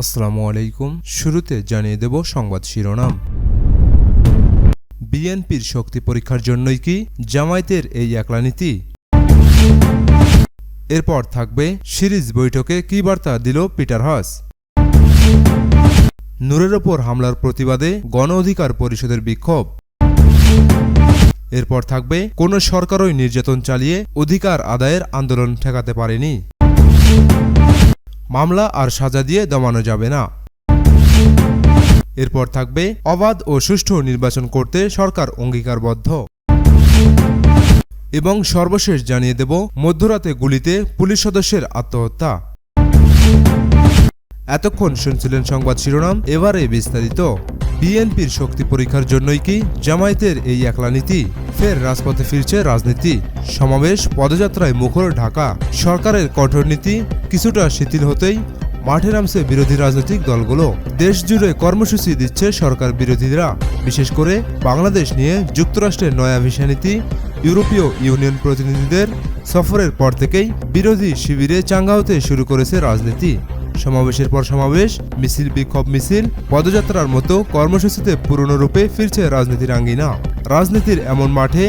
আসসালামু আলাইকুম। শুরুতে জানিয়ে দেব সংবাদ শিরোনাম। বিএনপির শক্তি পরীক্ষার জন্যই কি জামায়াতের এই একলা নীতি এরপর থাকবে সিরিজ বৈঠকে কি বার্তা দিল পিটার হাস? নূরের ওপর হামলার প্রতিবাদে গণ অধিকার পরিষদের বিক্ষোভ। এরপর থাকবে কোন সরকারই নির্যাতন চালিয়ে অধিকার আদায়ের আন্দোলন ঠেকাতে পারেনি। মামলা আর সাজা দিয়ে দমানো যাবে না। এরপর থাকবে অবাধ ও সুষ্ঠু নির্বাচন করতে সরকার অঙ্গীকারবদ্ধ। এবং সর্বশেষ জানিয়ে দেব, মধ্যরাতে গুলিতে পুলিশ সদস্যের আত্মহত্যা। এতক্ষণ শুনছিলেন সংবাদ শিরোনাম, এবারে বিস্তারিত। বিএনপির শক্তি পরীক্ষার জন্যই কি জামায়াতের এই একলা নীতি? ফের রাজপথে ফিরছে রাজনীতি। সমাবেশ, পদযাত্রায় মুখর ঢাকা। সরকারের কঠোর নীতি কিছুটা শিথিল হতেই মাঠে নামছে বিরোধী রাজনৈতিক দলগুলো। দেশ জুড়ে কর্মসূচি দিচ্ছে সরকার বিরোধীরা। বিশেষ করে বাংলাদেশ নিয়ে যুক্তরাষ্ট্রের নয়া ভিসা নীতি, ইউরোপীয় ইউনিয়ন প্রতিনিধিদের সফরের পর থেকেই বিরোধী শিবিরে চাঙ্গা হতে শুরু করেছে রাজনীতি। সমাবেশের পর সমাবেশ, মিছিল, বিক্ষোভ, মিছিল, পদযাত্রার মতো কর্মসূচিতে পূর্ণরূপে ফিরছে রাজনীতির আঙ্গিনা। রাজনীতির এমন মাঠে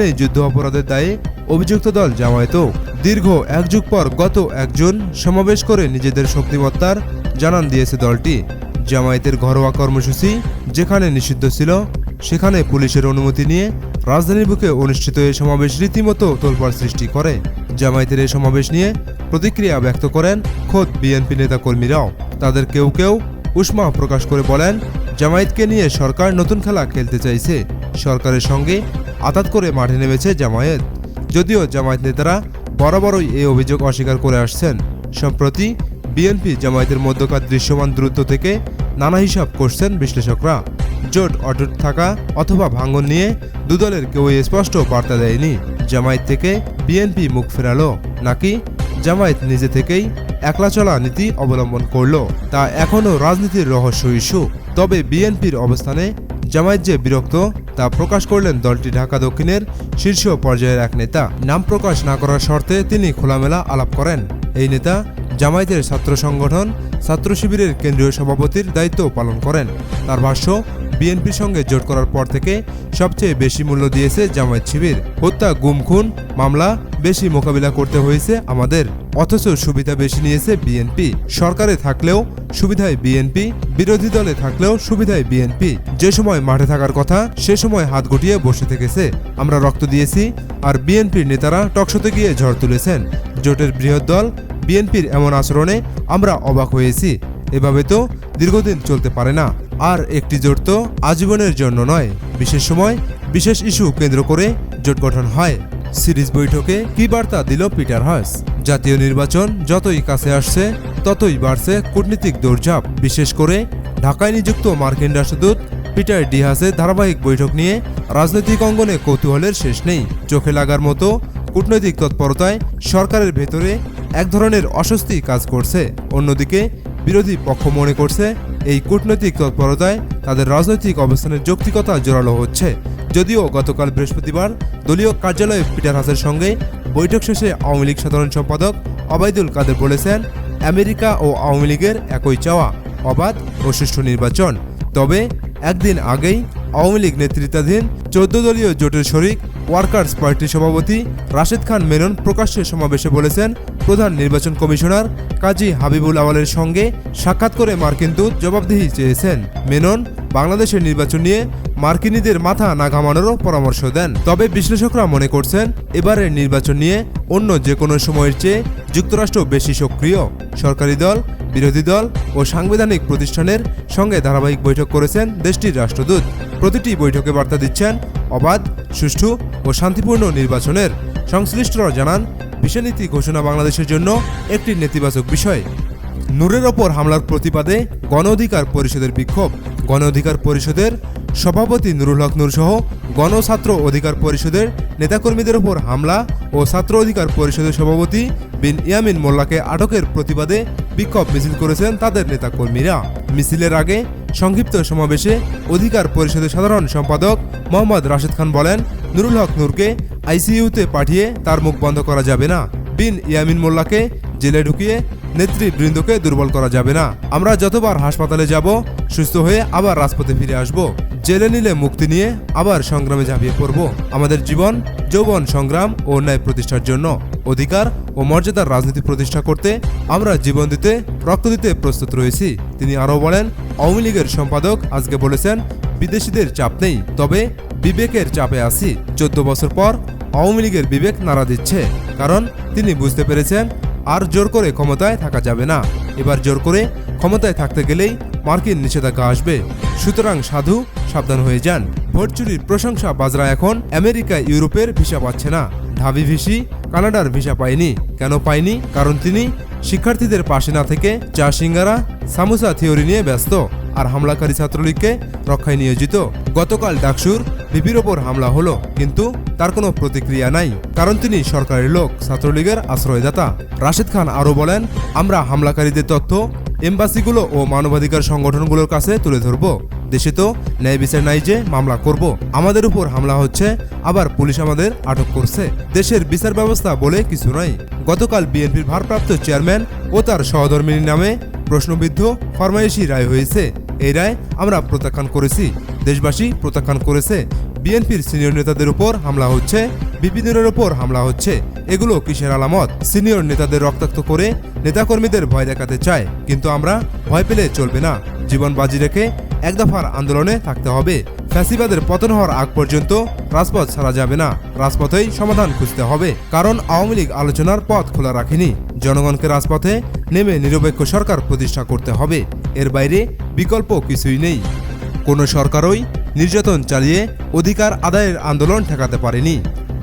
নেই যুদ্ধ অপরাধের দায়ে অভিযুক্ত দল জামায়াতও। দীর্ঘ এক যুগ পর গত একজন সমাবেশ করে নিজেদের শক্তিমত্তার জানান দিয়েছে দলটি। জামায়াতের ঘরোয়া কর্মসূচি যেখানে নিষিদ্ধ ছিল, সেখানে পুলিশের অনুমতি নিয়ে রাজধানীর বুকে অনুষ্ঠিত এই সমাবেশ রীতিমতো তোলপাড় সৃষ্টি করে। জামায়াতের এই সমাবেশ নিয়ে প্রতিক্রিয়া ব্যক্ত করেন খোদ বিএনপি নেতাকর্মীরাও। তাদের কেউ কেউ উষ্মা প্রকাশ করে বলেন, জামায়াতকে নিয়ে সরকার নতুন খেলা খেলতে চাইছে। সরকারের সঙ্গে আতাত করে মাঠে নেমেছে জামায়াত। যদিও জামায়াত নেতারা বরাবরই এই অভিযোগ অস্বীকার করে আসছেন। সম্প্রতি বিএনপি জামায়াতের মধ্যকার দৃশ্যমান দূরত্ব থেকে নানা হিসাব করছেন বিশ্লেষকরা। জোট অটুট থাকা অথবা ভাঙন নিয়ে দুদলের কেউই স্পষ্ট বার্তা দেয়নি। জামায়াত থেকে বিএনপি মুখ ফেরালো, নাকি জামায়াত নিজে থেকেই একলা চলা নীতি অবলম্বন করল? তা এখনও রাজনীতির রহস্য ইস্যু। তবে বিএনপির অবস্থানে জামায়াত যে বিরক্ত, তা প্রকাশ করলেন দলটি ঢাকা দক্ষিণের শীর্ষ পর্যায়ের এক নেতা। নাম প্রকাশ না করার শর্তে তিনি খোলামেলা আলাপ করেন। এই নেতা জামায়াতের ছাত্র সংগঠন, ছাত্র শিবিরের কেন্দ্রীয় সভাপতির দায়িত্ব পালন করেন। তার ভাষ্য বিএনপির সঙ্গে জোট করার পর থেকে সবচেয়ে বেশি মূল্য দিয়েছে জামায়াত শিবির। হত্যা গুম খুন মামলা বেশি মোকাবিলা করতে হয়েছে আমাদের। অথচ সুবিধা বেশি নিয়েছে বিএনপি। সরকারে থাকলেও সুবিধায় বিএনপি, বিরোধী দলে থাকলেও সুবিধায় বিএনপি। যে সময় মাঠে থাকার কথা, সে সময় হাত গুটিয়ে বসে থেকেছে। আমরা রক্ত দিয়েছি আর বিএনপির নেতারা টকশোতে গিয়ে ঝড় তুলেছেন। জোটের বৃহৎ দল বিএনপির এমন আচরণে আমরা অবাক হয়েছি। এভাবে তো দীর্ঘদিন চলতে পারে না। আর একটি জোট তো আজীবনের জন্য নয়। বিশেষ সময়, বিশেষ ইস্যু কেন্দ্র করে জোট গঠন হয়। সিরিজ বৈঠকে কি বার্তা দিল পিটার হাস জাতীয় নির্বাচন যতই কাছে আসছে, ততই বাড়ছে কূটনীতিক দৌড়ঝাঁপ। বিশেষ করে ঢাকায় নিযুক্ত মার্কিন রাষ্ট্রদূত পিটার ডিহাসের ধারাবাহিক বৈঠক নিয়ে রাজনৈতিক অঙ্গনে কৌতূহলের শেষ নেই। চোখে লাগার মতো কূটনৈতিক তৎপরতায় সরকারের ভেতরে এক ধরনের অস্বস্তি কাজ করছে। অন্যদিকে বিরোধী পক্ষ মনে করছে এই কূটনৈতিক তৎপরতায় তাদের রাজনৈতিক অবস্থানের যৌক্তিকতা জোরালো হচ্ছে। যদিও গতকাল বৃহস্পতিবার দলীয় কার্যালয়ে পিটার হাসের সঙ্গে বৈঠক শেষে আওয়ামী লীগ সাধারণ সম্পাদক অবায়দুল কাদের বলেছেন, আমেরিকা ও আওয়ামী লীগের একই চাওয়া, অবাধ ও সুষ্ঠু নির্বাচন। তবে একদিন আগেই আওয়ামী লীগ নেতৃত্বাধীন চোদ্দ দলীয় জোটের শরিক ওয়ার্কার্স পার্টির সভাপতি রাশেদ খান মেনন প্রকাশ্যে সমাবেশে বলেছেন, প্রধান নির্বাচন কমিশনার কাজী হাবিবুল আওয়ালের সঙ্গে সাক্ষাৎ করে মার্কিন দূত জবাবদিহি চেয়েছেন। মেনন বাংলাদেশের নির্বাচন নিয়ে মার্কিনীদের মাথা না ঘামানোরও পরামর্শ দেন। তবে বিশ্লেষকরা মনে করছেন, এবারের নির্বাচন নিয়ে অন্য যে কোনো সময়ের চেয়ে যুক্তরাষ্ট্র বেশি সক্রিয়। সরকারি দল, বিরোধী দল ও সাংবিধানিক প্রতিষ্ঠানের সঙ্গে ধারাবাহিক বৈঠক করেছেন দেশটির রাষ্ট্রদূত। প্রতিটি বৈঠকে বার্তা দিচ্ছেন অবাধ, সুষ্ঠু ও শান্তিপূর্ণ নির্বাচনের সংশ্লিষ্টরা জানান বিশ্বনীতি ঘোষণা বাংলাদেশের জন্য একটি নেতিবাচক বিষয়। নূরের ওপর হামলার প্রতিবাদে গণ অধিকার পরিষদের বিক্ষোভ। গণ অধিকার পরিষদের সভাপতি নুরুল হক নূর সহ গণ ছাত্র অধিকার পরিষদের নেতাকর্মীদের ওপর হামলা ও ছাত্র অধিকার পরিষদের সভাপতি বিন ইয়ামিন মোল্লাকে আটকের প্রতিবাদে বিক্ষোভ মিছিল করেছেন তাদের নেতাকর্মীরা। মিছিলের আগে সংক্ষিপ্ত সমাবেশে অধিকার পরিষদের সাধারণ সম্পাদক মোহাম্মদ রাশেদ খান বলেন, নুরুল হক নূরকে আইসিইউতে পাঠিয়ে তার মুখ বন্ধ করা যাবে না। বিন ইয়ামিন মোল্লাকে জেলে ঢুকিয়ে নেতৃবৃন্দকে দুর্বল করা যাবে না। আমরা যতবার হাসপাতালে যাব, সুস্থ হয়ে আবার রাজপথে ফিরে আসব। জেলে নিলে মুক্তি নিয়ে আবার সংগ্রামে ঝাঁপিয়ে পড়ব। আমাদের জীবন যৌবন সংগ্রাম ও ন্যায় প্রতিষ্ঠার জন্য অধিকার ও মর্যাদার রাজনীতি প্রতিষ্ঠা করতে আমরা জীবন দিতে, রক্ত দিতে প্রস্তুত রয়েছি। তিনি আরও বলেন, আওয়ামী লীগের সম্পাদক আজকে বলেছেন, বিদেশিদের চাপ নেই, তবে বিবেকের চাপে আছি। চোদ্দ বছর পর আওয়ামী লীগের বিবেক নাড়া দিচ্ছে, কারণ তিনি বুঝতে পেরেছেন, আর জোর করে ক্ষমতায় থাকা যাবে না। এবার জোর করে ক্ষমতায় থাকতে গেলেই মার্কিন নিষেধাজ্ঞা আসবে। সুতরাং সাধু, সাবধান হয়ে যান। ভোট চুরির প্রশংসা বাজরা এখন আমেরিকা, ইউরোপের ভিসা পাচ্ছে না। ঢাবি ভিসি, কানাডার ভিসা পায়নি। কেন পায়নি? কারণ তিনি শিক্ষার্থীদের পাশে না থেকে চা সিঙ্গারা, সামুসা থিওরি নিয়ে ব্যস্ত। আর হামলাকারী ছাত্রলীগকে রক্ষায় নিয়োজিত। গতকাল ডাকসুর বিপির ওপর হামলা হলো, কিন্তু তার কোনো প্রতিক্রিয়া নাই, কারণ তিনি সরকারের লোক, ছাত্রলীগের আশ্রয়দাতা। রাশেদ খান আরও বলেন, আমরা হামলাকারীদের তথ্য, এম্বাসিগুলো ও মানবাধিকার সংগঠনগুলোর কাছে তুলে ধরব। দেশে তো ন্যায় বিচার নাই যে মামলা করব। আমাদের উপর হামলা হচ্ছে, আবার পুলিশ আমাদের আটক করছে। দেশের বিচার ব্যবস্থা বলে কিছু নাই। গতকাল বিএনপির ভারপ্রাপ্ত চেয়ারম্যান ও তার সহধর্মিনীর নামে প্রশ্নবিদ্ধ ফরমাইশি রায় হয়েছে। এই রায় আমরা প্রত্যাখ্যান করেছি। দেশবাসী প্রত্যাখ্যান করেছে। বিএনপির সিনিয়র নেতাদের উপর হামলা হচ্ছে বিপিনের উপর হামলা হচ্ছে। এগুলো কিসের আলামত? সিনিয়র নেতাদের রক্তাক্ত করে নেতাকর্মীদের ভয় দেখাতে চায়। কিন্তু আমরা ভয় পেলে চলবে না। জীবন বাজি রেখে এক দফার আন্দোলনে থাকতে হবে। ফ্যাসিবাদের পতন হওয়ার আগ পর্যন্ত রাজপথ ছাড়া যাবে না। রাজপথেই সমাধান খুঁজতে হবে। কারণ আওয়ামী লীগ আলোচনার পথ খোলা রাখেনি। জনগণকে রাজপথে নেমে নিরপেক্ষ সরকার প্রতিষ্ঠা করতে হবে। এর বাইরে বিকল্প কিছুই নেই। কোনো সরকারই নির্যাতন চালিয়ে অধিকার আদায়ের আন্দোলন ঠেকাতে পারেনি।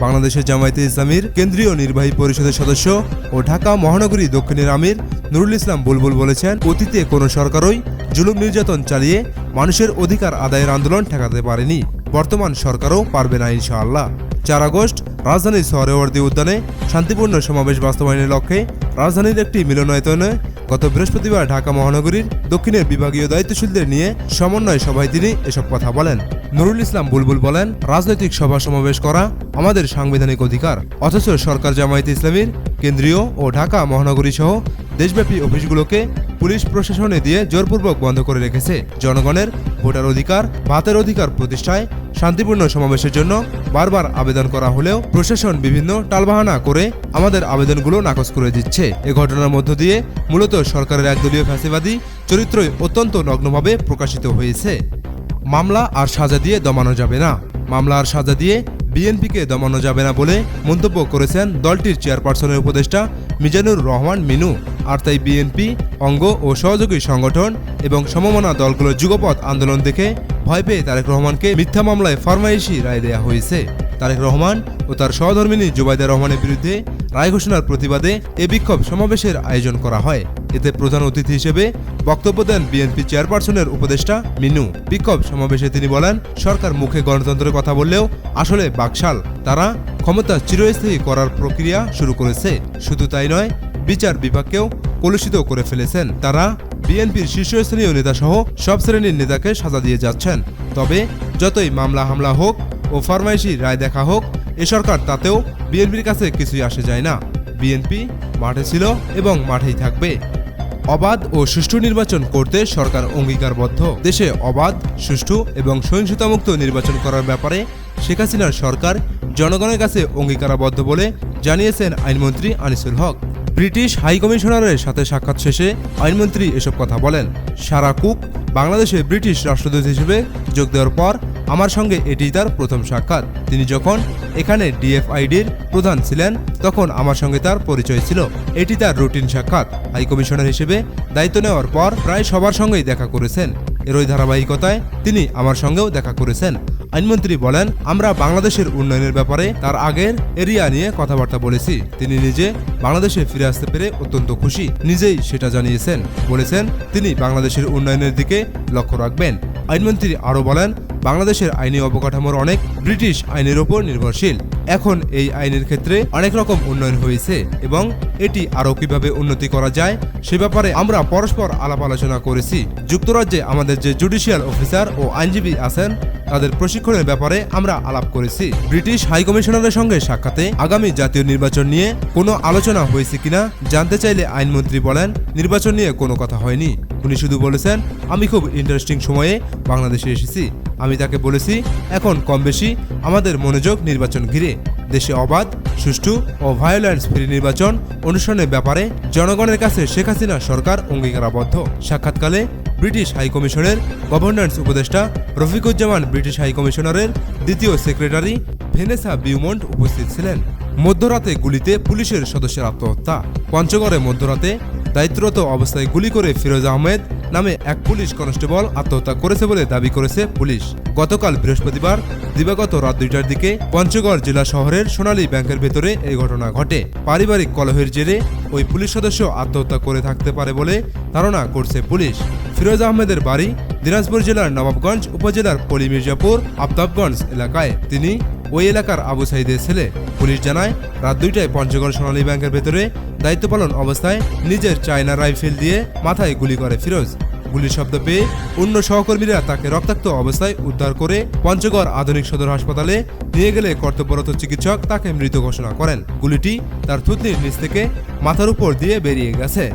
বাংলাদেশের জামায়াতে ইসলামীর কেন্দ্রীয় নির্বাহী পরিষদের সদস্য ও ঢাকা মহানগরী দক্ষিণের আমির নুরুল ইসলাম বুলবুল বলেছেন, অতীতে কোনো সরকারই জুলুম নির্যাতন চালিয়ে মানুষের অধিকার আদায়ের আন্দোলন ঠেকাতে পারেনি। বর্তমান সরকারও পারবে না ইনশাআল্লাহ। চার আগস্ট রাজধানীর সোহরেওয়ার্দী উদ্যানে শান্তিপূর্ণ সমাবেশ বাস্তবায়নের লক্ষ্যে রাজধানীর একটি মিলনায়তনে গত বৃহস্পতিবার ঢাকা মহানগরীর দক্ষিণের বিভাগীয় দায়িত্বশীলদের নিয়ে সমন্বয় সভায় তিনি এসব কথা বলেন। নুরুল ইসলাম বুলবুল বলেন, রাজনৈতিক সভা সমাবেশ করা আমাদের সাংবিধানিক অধিকার, অথচ সরকার জামায়াতে ইসলামীর কেন্দ্রীয় ও ঢাকা মহানগরী সহ দেশব্যাপী অফিসগুলোকে পুলিশ প্রশাসনে দিয়ে জোরপূর্বক বন্ধ করে রেখেছে। জনগণের ভোটার অধিকার, ভাতের অধিকার প্রতিষ্ঠায় শান্তিপূর্ণ সমাবেশের জন্য বারবার আবেদন করা হলেও প্রশাসন বিভিন্ন টালবাহানা করে আমাদের আবেদনগুলো নাকচ করে দিচ্ছে। এ ঘটনার মধ্য দিয়ে মূলত সরকারের একদলীয় ফ্যাসিবাদী চরিত্রই অত্যন্ত নগ্নভাবে প্রকাশিত হয়েছে। মামলা আর সাজা দিয়ে দমানো যাবে না। মামলা আর সাজা দিয়ে বিএনপিকে দমানো যাবে না বলে মন্তব্য করেছেন দলটির চেয়ারপারসনের উপদেষ্টা মিজানুর রহমান মিনু। আর তাই বিএনপি অঙ্গ ও সহযোগী সংগঠন এবং সমমনা দলগুলোর যুগপথ আন্দোলন দেখে ভয় পেয়ে তারেক রহমানকে মিথ্যা মামলায় ফরমাইশি রায় দেয়া হয়েছে। তারেক রহমান ও তার সহধর্মিনী জুবাইদা রহমানের বিরুদ্ধে রায় ঘোষণার প্রতিবাদে এ বিক্ষোভ সমাবেশের আয়োজন করা হয়। এতে প্রধান অতিথি হিসেবে বক্তব্য দেন বিএনপি চেয়ারপারসনের উপদেষ্টা মিনু। বিক্ষোভ সমাবেশে তিনি বলেন, সরকার মুখে গণতন্ত্রের কথা বললেও আসলে বাকশাল। তারা ক্ষমতা চিরস্থায়ী করার প্রক্রিয়া শুরু করেছে। শুধু তাই নয় বিচার বিভাগকেও কলুষিত করে ফেলেছেন। তারা বিএনপির শীর্ষস্থানীয় নেতাসহ সব শ্রেণির নেতাকে সাজা দিয়ে যাচ্ছেন। তবে যতই মামলা হামলা হোক ও ফরমাইশি রায় দেখা হোক, এ সরকার তাতেও বিএনপির কাছে কিছুই আসে যায় না। বিএনপি মাঠে ছিল এবং মাঠেই থাকবে। অবাধ ও সুষ্ঠু নির্বাচন করতে সরকার অঙ্গীকারবদ্ধ। দেশে অবাধ, সুষ্ঠু এবং সহিংসতামুক্ত নির্বাচন করার ব্যাপারে শেখ হাসিনার সরকার জনগণের কাছে অঙ্গীকারাবদ্ধ বলে জানিয়েছেন আইনমন্ত্রী আনিসুল হক। ব্রিটিশ হাই কমিশনারের সাথে সাক্ষাৎ শেষে আইনমন্ত্রী এসব কথা বলেন। সারা কুক বাংলাদেশে ব্রিটিশ রাষ্ট্রদূত হিসেবে যোগ দেওয়ার পর আমার সঙ্গে এটি তার প্রথম সাক্ষাৎ। তিনি যখন এখানে ডিএফআইডির প্রধান ছিলেন, তখন আমার সঙ্গে তার পরিচয় ছিল। এটি তার রুটিন সাক্ষাৎ। হাই কমিশনার হিসেবে দায়িত্ব নেওয়ার পর প্রায় সবার সঙ্গেই দেখা করেছেন। এরই ধারাবাহিকতায় তিনি আমার সঙ্গেও দেখা করেছেন। আইনমন্ত্রী বলেন, আমরা বাংলাদেশের উন্নয়নের ব্যাপারে তার আগের এরিয়া নিয়ে কথাবার্তা বলেছি। তিনি নিজে বাংলাদেশে ফিরে আসতে পেরে অত্যন্ত খুশি, নিজেই সেটা জানিয়েছেন। বলেছেন, তিনি বাংলাদেশের উন্নয়নের দিকে লক্ষ্য রাখবেন। আইনমন্ত্রী আরও বলেন বাংলাদেশের আইনি অবকাঠামোর অনেক ব্রিটিশ আইনের ওপর নির্ভরশীল। এখন এই আইনের ক্ষেত্রে অনেক রকম উন্নয়ন হয়েছে এবং এটি আরও কীভাবে উন্নতি করা যায় সে ব্যাপারে আমরা পরস্পর আলাপ আলোচনা করেছি। যুক্তরাজ্যে আমাদের যে জুডিশিয়াল অফিসার ও আইনজীবী আছেন, তাদের প্রশিক্ষণের ব্যাপারে আমরা আলাপ করেছি। ব্রিটিশ হাইকমিশনারের সঙ্গে সাক্ষাতে আগামী জাতীয় নির্বাচন নিয়ে কোনো আলোচনা হয়েছে কিনা জানতে চাইলে আইনমন্ত্রী বলেন, নির্বাচন নিয়ে কোনো কথা হয়নি। উনি শুধু বলেছেন, আমি খুব ইন্টারেস্টিং সময়ে বাংলাদেশে এসেছি। আমি তাকে বলেছি, এখন কম বেশি আমাদের মনোযোগ নির্বাচন ঘিরে। দেশে অবাধ, সুষ্ঠু ও ভায়োলেন্স ফ্রি নির্বাচন অনুষ্ঠানের ব্যাপারে জনগণের কাছে শেখ হাসিনা সরকার অঙ্গীকারাবদ্ধ। সাক্ষাৎকালে ব্রিটিশ হাইকমিশনের গভর্নেন্স উপদেষ্টা রফিকুজ্জামান ব্রিটিশ হাইকমিশনারের দ্বিতীয় সেক্রেটারি ভেনেসা বিউমন্ট উপস্থিত ছিলেন। মধ্যরাতে গুলিতে পুলিশের সদস্যের আত্মহত্যা। পঞ্চগড়ে মধ্যরাতে দায়িত্বরত অবস্থায় গুলি করে ফিরোজ আহমেদ নামে এক পুলিশ কনস্টেবল আত্মহত্যা করেছে বলে দাবি করেছে পুলিশ। গতকাল বৃহস্পতিবার, দিবাগত রাত দুইটার দিকে পঞ্চগড় জেলা শহরের সোনালী ব্যাংকের ভেতরে এই ঘটনা ঘটে। পারিবারিক কলহের জেরে ওই পুলিশ সদস্য আত্মহত্যা করে থাকতে পারে বলে ধারণা করছে পুলিশ। ফিরোজ আহমেদের বাড়ি দিনাজপুর জেলার নবাবগঞ্জ উপজেলার পলি মির্জাপুর, আফতাবগঞ্জ এলাকায়। তিনি ওই এলাকার আবু সাইদের ছেলে পুলিশ জানায়, রাত দুইটায় পঞ্চগড় সোনালী ব্যাংকের ভেতরে দায়িত্ব পালন অবস্থায় নিজের চায়না রাইফেল দিয়ে মাথায় গুলি করে ফিরোজ। গুলির শব্দ পেয়ে অন্য সহকর্মীরা তাকে রক্তাক্ত অবস্থায় উদ্ধার করে পঞ্চগড় আধুনিক সদর হাসপাতালে নিয়ে গেলে কর্তব্যরত চিকিৎসক তাকে মৃত ঘোষণা করেন। গুলিটি তার থুতনির নিচ থেকে মাথার উপর দিয়ে বেরিয়ে গেছে।